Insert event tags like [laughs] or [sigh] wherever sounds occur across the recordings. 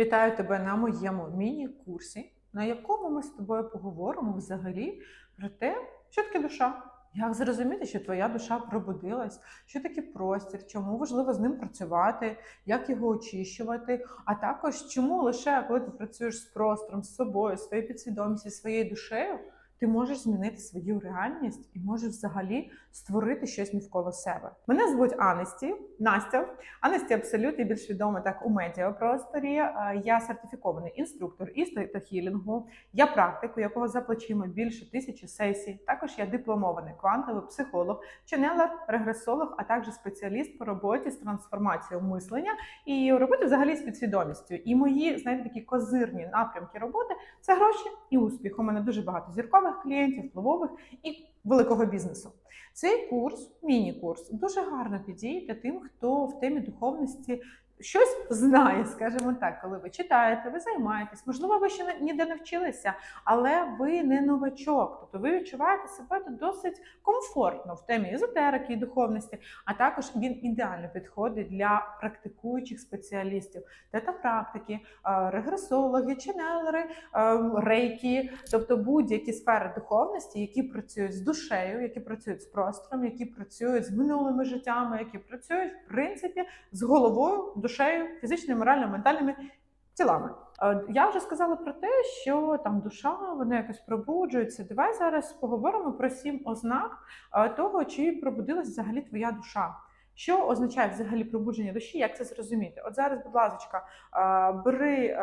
Вітаю тебе на моєму міні-курсі, на якому ми з тобою поговоримо взагалі про те, що таке душа. Як зрозуміти, що твоя душа пробудилась, що таке простір, чому важливо з ним працювати, як його очищувати, а також чому лише коли ти працюєш з простором, з собою, своєю підсвідомістю, своєю душею, ти можеш змінити свою реальність і можеш взагалі створити щось навколо себе. Мене звуть Анесті, Настя. Анесті абсолютно більш відома так у медіапросторі. Е, Я сертифікований інструктор із хілінгу. Я практик, у якого за плечима більше тисячі сесій. Також я дипломований квантовий психолог, ченелер, регресолог, а також спеціаліст по роботі з трансформацією мислення і роботи взагалі з підсвідомістю. І мої знаєте такі козирні напрямки роботи це гроші і успіх. У мене дуже багато зіркових клієнтів, впливових і великого бізнесу. Цей курс, міні-курс, дуже гарно підійде тим, хто в темі духовності щось знає, скажімо так, коли ви читаєте, ви займаєтесь, можливо, ви ще ніде не вчилися, але ви не новачок. Тобто ви відчуваєте себе досить комфортно в темі езотерики і духовності, а також він ідеально підходить для практикуючих спеціалістів, тета-практики, е, регресологи, ченелери, е, рейки, тобто будь-які сфери духовності, які працюють з душею, які працюють з простором, які працюють з минулими життями, які працюють в принципі з головою, душею, фізичними, морально, ментальними тілами. Е, Я вже сказала про те, що там душа вона якось пробуджується. Давай зараз поговоримо про сім ознак е, того, чи пробудилась взагалі твоя душа. Що означає взагалі пробудження душі? Як це зрозуміти? От зараз, будь ласка, е, бери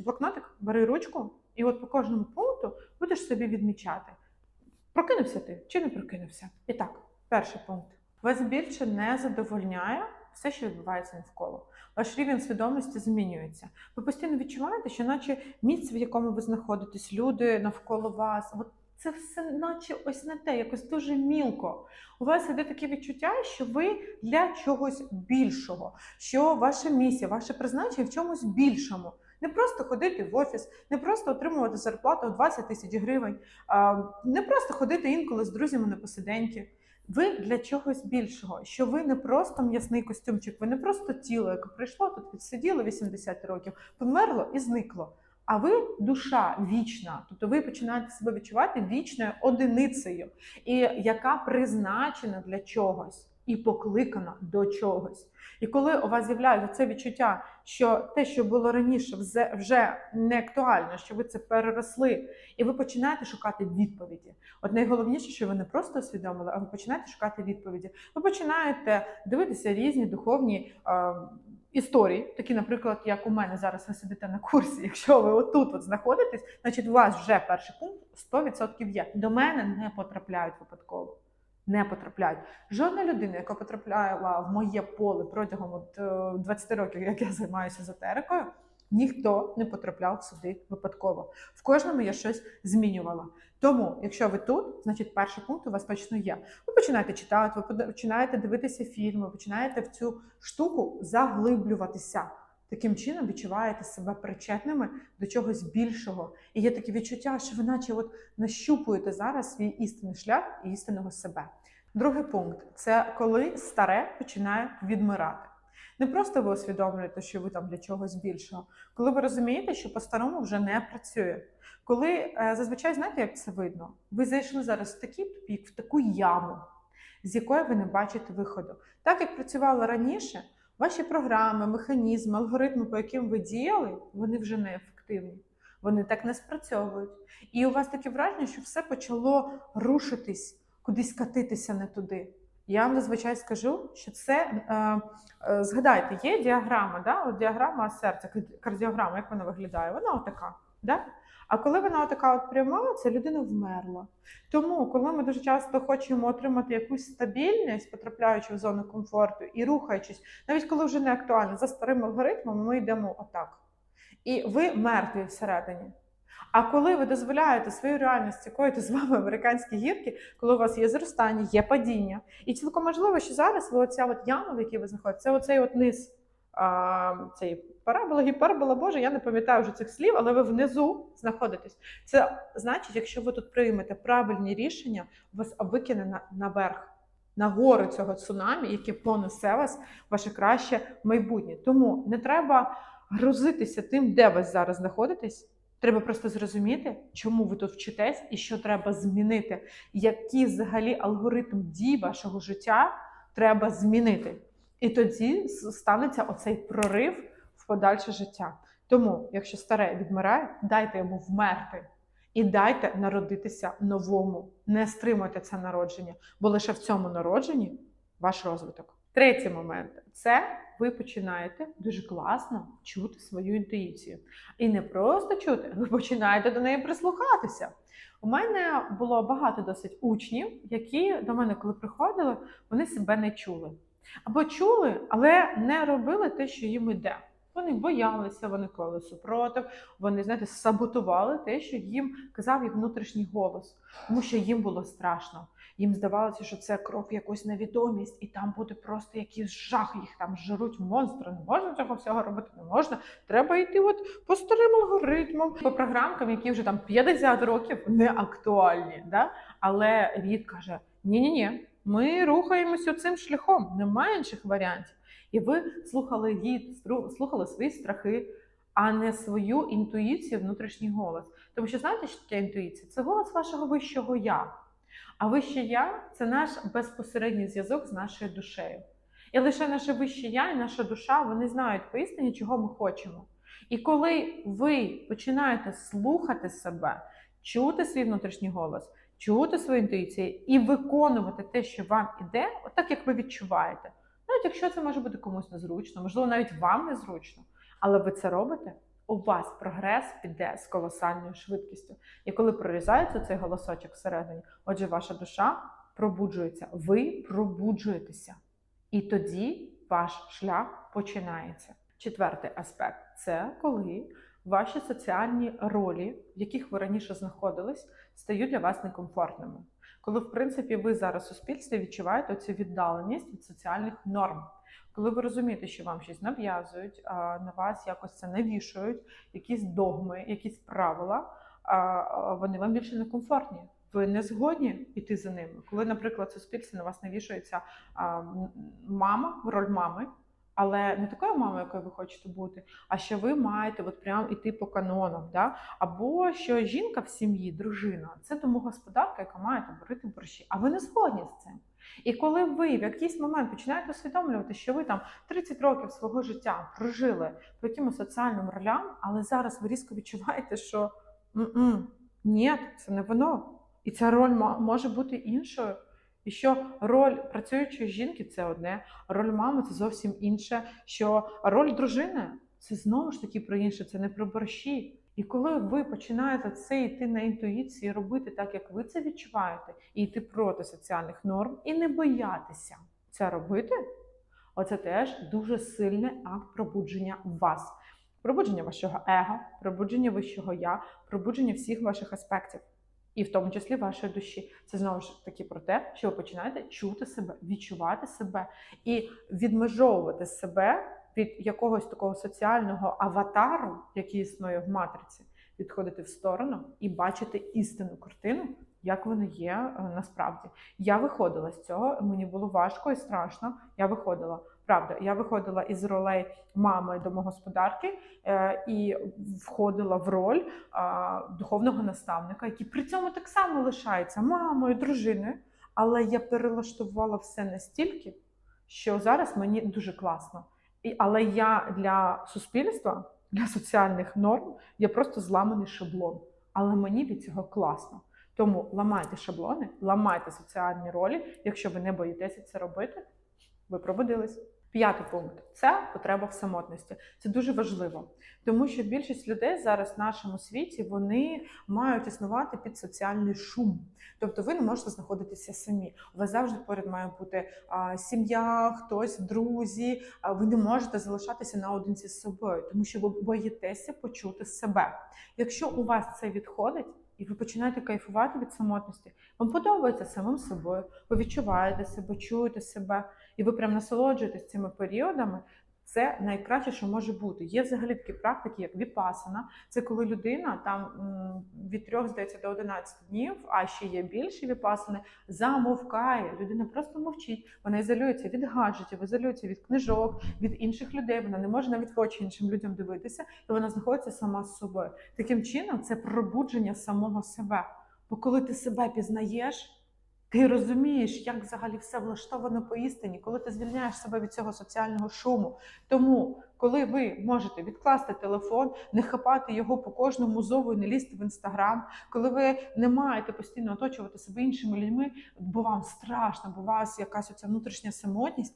блокнотик, бери ручку, і от по кожному пункту будеш собі відмічати, прокинувся ти чи не прокинувся. І так, перший пункт. Вас більше не задовольняє все, що відбувається навколо. Ваш рівень свідомості змінюється. Ви постійно відчуваєте, що наче місце, в якому ви знаходитесь, люди навколо вас, от це все, наче ось не те, якось дуже мілко. У вас іде таке відчуття, що ви для чогось більшого, що ваша місія, ваше призначення в чомусь більшому. Не просто ходити в офіс, не просто отримувати зарплату у 20 тисяч гривень, не просто ходити інколи з друзями на посиденьки. Ви для чогось більшого, що ви не просто м'ясний костюмчик, ви не просто тіло, яке прийшло тут, відсиділо 80 років, померло і зникло. А ви душа вічна, тобто ви починаєте себе відчувати вічною одиницею, і яка призначена для чогось і покликана до чогось. І коли у вас з'являється це відчуття, що те, що було раніше, вже- не актуально, що ви це переросли, і ви починаєте шукати відповіді. От найголовніше, що ви не просто усвідомили, а ви починаєте шукати відповіді. Ви починаєте дивитися різні духовні. Історії, такі, наприклад, як у мене зараз ви сидите на курсі. Якщо ви отут от знаходитесь, значить у вас вже перший пункт 100% є. До мене не потрапляють випадково. Не потрапляють. Жодна людина, яка потрапляла в моє поле протягом от, е, 20 років, як я займаюся езотерикою, ніхто не потрапляв сюди випадково. В кожному я щось змінювала. Тому, якщо ви тут, значить перший пункт у вас точно є. Ви починаєте читати, ви починаєте дивитися фільми, ви починаєте в цю штуку заглиблюватися. Таким чином відчуваєте себе причетними до чогось більшого. І є таке відчуття, що ви наче от нащупуєте зараз свій істинний шлях і істинного себе. Другий пункт це коли старе починає відмирати. Не просто ви усвідомлюєте, що ви там для чогось більшого, коли ви розумієте, що по-старому вже не працює. Коли е, зазвичай знаєте, як це видно? Ви зайшли зараз в такий тупік, в таку яму, з якої ви не бачите виходу. Так як працювали раніше, ваші програми, механізми, алгоритми, по яким ви діяли, вони вже не ефективні. Вони так не спрацьовують. І у вас таке враження, що все почало рушитись, кудись катитися не туди. Я вам зазвичай скажу, що це е, е, згадайте, є діаграма, да? От діаграма серця, кардіограма, як вона виглядає? Вона отака. Да? А коли вона отака от пряма, ця людина вмерла. Тому, коли ми дуже часто хочемо отримати якусь стабільність, потрапляючи в зону комфорту і рухаючись, навіть коли вже не актуально, за старим алгоритмом, ми йдемо отак. І ви мертві всередині. А коли ви дозволяєте свою реальність коїти з вами американські гірки, коли у вас є зростання, є падіння, і цілком можливо, що зараз ви оця от яма, в якій ви знаходитесь, це оцей от низ а, цієї парабола, гіпербола, Боже, я не пам'ятаю вже цих слів, але ви внизу знаходитесь. Це значить, якщо ви тут приймете правильні рішення, вас викине на, наверх. На гору цього цунамі, яке понесе вас ваше краще майбутнє. Тому не треба грузитися тим, де ви зараз знаходитесь. Треба просто зрозуміти, чому ви тут вчитесь і що треба змінити, який взагалі алгоритм дій вашого життя треба змінити. І тоді станеться оцей прорив в подальше життя. Тому, якщо старе відмирає, дайте йому вмерти і дайте народитися новому. Не стримуйте це народження, бо лише в цьому народженні ваш розвиток. Третій момент це ви починаєте дуже класно чути свою інтуїцію. І не просто чути, ви починаєте до неї прислухатися. У мене було багато досить учнів, які до мене, коли приходили, вони себе не чули. Або чули, але не робили те, що їм іде. Вони боялися, вони клали супротив, вони знаєте, саботували те, що їм казав їх внутрішній голос, тому що їм було страшно. Їм здавалося, що це крок в якусь невідомість, і там буде просто якийсь жах, їх там жируть монстри. Не можна цього всього робити, не можна. Треба йти от по старим алгоритмам, по програмкам, які вже там 50 років не актуальні. Да? Але рід каже: ні-ні ні, ми рухаємося цим шляхом, немає інших варіантів. І ви слухали рід, слухали свої страхи, а не свою інтуїцію, внутрішній голос. Тому що знаєте, що таке інтуїція? Це голос вашого вищого я. А вище я це наш безпосередній зв'язок з нашою душею. І лише наше вище я і наша душа вони знають поістині, чого ми хочемо. І коли ви починаєте слухати себе, чути свій внутрішній голос, чути свою інтуїцію і виконувати те, що вам іде, отак як ви відчуваєте. Навіть якщо це може бути комусь незручно, можливо, навіть вам незручно, але ви це робите, у вас прогрес піде з колосальною швидкістю. І коли прорізається цей голосочок всередині, отже, ваша душа пробуджується, ви пробуджуєтеся. І тоді ваш шлях починається. Четвертий аспект це коли ваші соціальні ролі, в яких ви раніше знаходились, стають для вас некомфортними. Коли, в принципі, ви зараз у суспільстві відчуваєте цю віддаленість від соціальних норм. Коли ви розумієте, що вам щось нав'язують, на вас якось це навішують, якісь догми, якісь правила, вони вам більше не комфортні. Ви не згодні йти за ними. Коли, наприклад, в суспільстві на вас навішується мама, роль мами, але не такою мамою, якою ви хочете бути, а що ви маєте от прям іти по канонам, да? або що жінка в сім'ї, дружина, це домогосподарка, яка має там варити борщі, а ви не згодні з цим. І коли ви в якийсь момент починаєте усвідомлювати, що ви там 30 років свого життя прожили по якимось соціальним ролям, але зараз ви різко відчуваєте, що ні, це не воно. І ця роль може бути іншою. І що роль працюючої жінки це одне, роль мами це зовсім інше. Що роль дружини це знову ж таки про інше, це не про борщі. І коли ви починаєте це йти на інтуїції, робити так, як ви це відчуваєте, і йти проти соціальних норм, і не боятися це робити, оце теж дуже сильний акт пробудження вас. Пробудження вашого его, пробудження вищого я, пробудження всіх ваших аспектів, і в тому числі вашої душі. Це знову ж таки про те, що ви починаєте чути себе, відчувати себе і відмежовувати себе від якогось такого соціального аватару, який існує в матриці, відходити в сторону і бачити істинну картину, як вона є е, насправді. Я виходила з цього, мені було важко і страшно. Я виходила. Правда, я виходила із ролей мами домогосподарки е, і входила в роль е, духовного наставника, який при цьому так само лишається мамою, дружиною. Але я перелаштувала все настільки, що зараз мені дуже класно. І, але я для суспільства, для соціальних норм, я просто зламаний шаблон. Але мені від цього класно. Тому ламайте шаблони, ламайте соціальні ролі. Якщо ви не боїтеся це робити, ви пробудились. П'ятий пункт це потреба в самотності. Це дуже важливо, тому що більшість людей зараз в нашому світі вони мають існувати під соціальний шум. Тобто ви не можете знаходитися самі. У вас завжди поряд має бути а, сім'я, хтось, друзі. А ви не можете залишатися наодинці з собою, тому що ви боїтеся почути себе. Якщо у вас це відходить, і ви починаєте кайфувати від самотності, вам подобається самим собою, ви відчуваєте себе, чуєте себе, і ви прям насолоджуєтесь цими періодами, Це найкраще, що може бути. Є взагалі такі практики, як віпасана. Це коли людина там від 3, здається, до 11 днів, а ще є більші віпасани, замовкає. Людина просто мовчить. Вона ізолюється від гаджетів, ізолюється від книжок, від інших людей. Вона не може навіть в очі іншим людям дивитися, і вона знаходиться сама з собою. Таким чином, це пробудження самого себе. Бо коли ти себе пізнаєш. Ти розумієш, як взагалі все влаштовано по істині, коли ти звільняєш себе від цього соціального шуму. Тому, коли ви можете відкласти телефон, не хапати його по кожному зову і не лізти в інстаграм, коли ви не маєте постійно оточувати себе іншими людьми, бо вам страшно, бо у вас якась оця внутрішня самотність,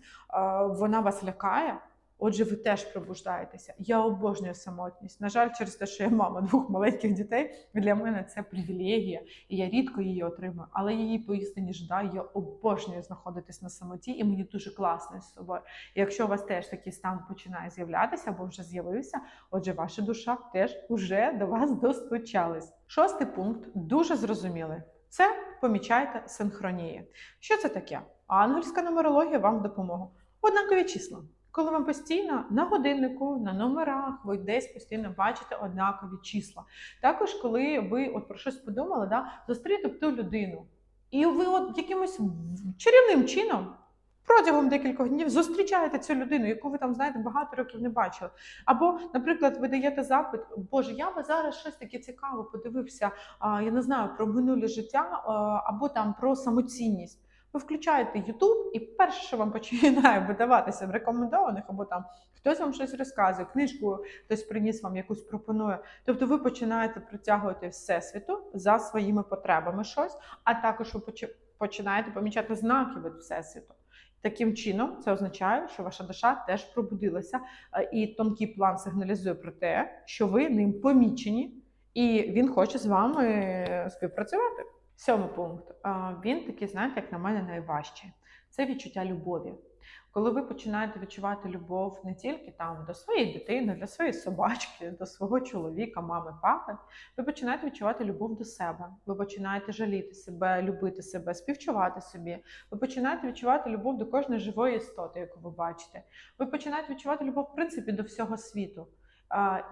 вона вас лякає. Отже, ви теж пробуждаєтеся. Я обожнюю самотність. На жаль, через те, що я мама двох маленьких дітей, для мене це привілегія, і я рідко її отримую, але я її поістині ждаю. Я обожнюю знаходитись на самоті, і мені дуже класно з собою. Якщо у вас теж такий стан починає з'являтися або вже з'явився, отже, ваша душа теж уже до вас достучалась. Шостий пункт дуже зрозумілий. Це помічайте синхронії. Що це таке? Ангельська нумерологія вам в допомогу. Однакові числа. Коли вам постійно на годиннику, на номерах, ви десь постійно бачите однакові числа. Також, коли ви от про щось подумали, да, зустріти ту людину, і ви от якимось чарівним чином протягом декількох днів зустрічаєте цю людину, яку ви там знаєте багато років не бачили. Або, наприклад, ви даєте запит, Боже, я би зараз щось таке цікаве подивився, я не знаю, про минуле життя або там про самоцінність. Ви включаєте YouTube, і перше, що вам [laughs] починає видаватися в рекомендованих, або там хтось вам щось розказує, книжку хтось приніс вам якусь пропонує. Тобто ви починаєте притягувати всесвіту за своїми потребами щось, а також ви починаєте помічати знаки від всесвіту. Таким чином, це означає, що ваша душа теж пробудилася, е, і тонкий план сигналізує про те, що ви ним помічені, і він хоче з вами е, співпрацювати. Сьомий пункт. Він такий, знаєте, як на мене, найважчий. Це відчуття любові. Коли ви починаєте відчувати любов не тільки там до своєї дитини, до своєї собачки, до свого чоловіка, мами, папи, ви починаєте відчувати любов до себе. Ви починаєте жаліти себе, любити себе, співчувати собі. Ви починаєте відчувати любов до кожної живої істоти, яку ви бачите. Ви починаєте відчувати любов, в принципі, до всього світу.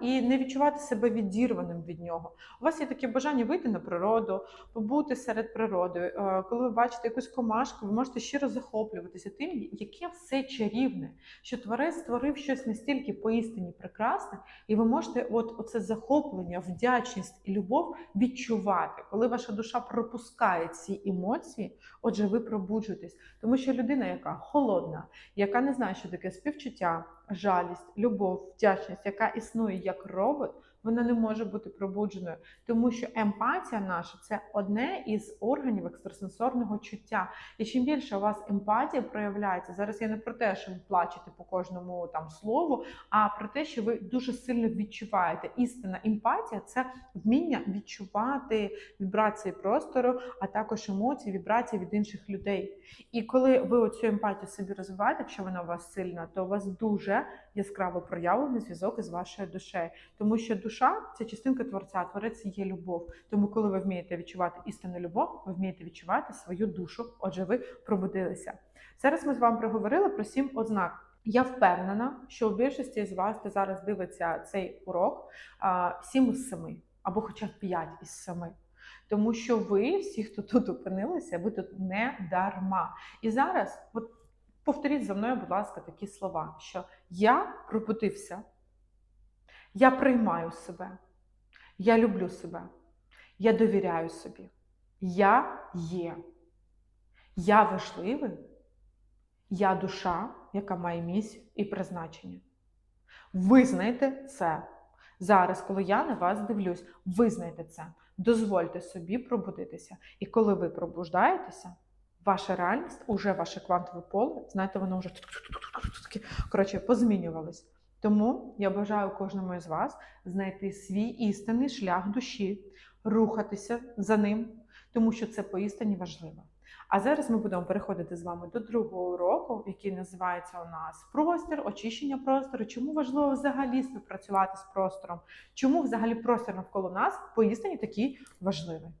І не відчувати себе відірваним від нього. У вас є таке бажання вийти на природу, побути серед природи. Е, Коли ви бачите якусь комашку, ви можете щиро захоплюватися тим, яке все чарівне, що творець створив щось настільки поістині прекрасне, і ви можете от оце захоплення, вдячність і любов відчувати, коли ваша душа пропускає ці емоції. Отже, ви пробуджуєтесь, тому що людина, яка холодна, яка не знає, що таке співчуття, жалість, любов, вдячність, яка існує як робот, вона не може бути пробудженою, тому що емпатія наша це одне із органів екстрасенсорного чуття. І чим більше у вас емпатія проявляється, зараз я не про те, що ви плачете по кожному там слову, а про те, що ви дуже сильно відчуваєте. Істинна емпатія це вміння відчувати вібрації простору, а також емоції, вібрації від інших людей. І коли ви оцю емпатію собі розвиваєте, якщо вона у вас сильна, то у вас дуже яскраво проявлений зв'язок із вашою душею, тому що душа це частинка творця, творець є любов. Тому, коли ви вмієте відчувати істинну любов, ви вмієте відчувати свою душу. Отже, ви пробудилися. Зараз ми з вами проговорили про сім ознак. Я впевнена, що у більшості з вас, хто зараз дивиться цей урок, сім із семи, або хоча б п'ять із семи. Тому що ви, всі, хто тут опинилися, ви тут не дарма. І зараз, от повторіть за мною, будь ласка, такі слова: що я пробудився, я приймаю себе, я люблю себе, я довіряю собі, я є, я важливий, я душа, яка має місію і призначення. Визнайте це. Зараз, коли я на вас дивлюсь, визнайте це. Дозвольте собі пробудитися. І коли ви пробуждаєтеся, ваша реальність, уже ваше квантове поле, знаєте, воно вже коротше, позмінювалось. Тому я бажаю кожному із вас знайти свій істинний шлях душі, рухатися за ним, тому що це поістині важливо. А зараз ми будемо переходити з вами до другого уроку, який називається у нас простір, очищення простору. Чому важливо взагалі співпрацювати з простором? Чому взагалі простір навколо нас поістині такий важливий?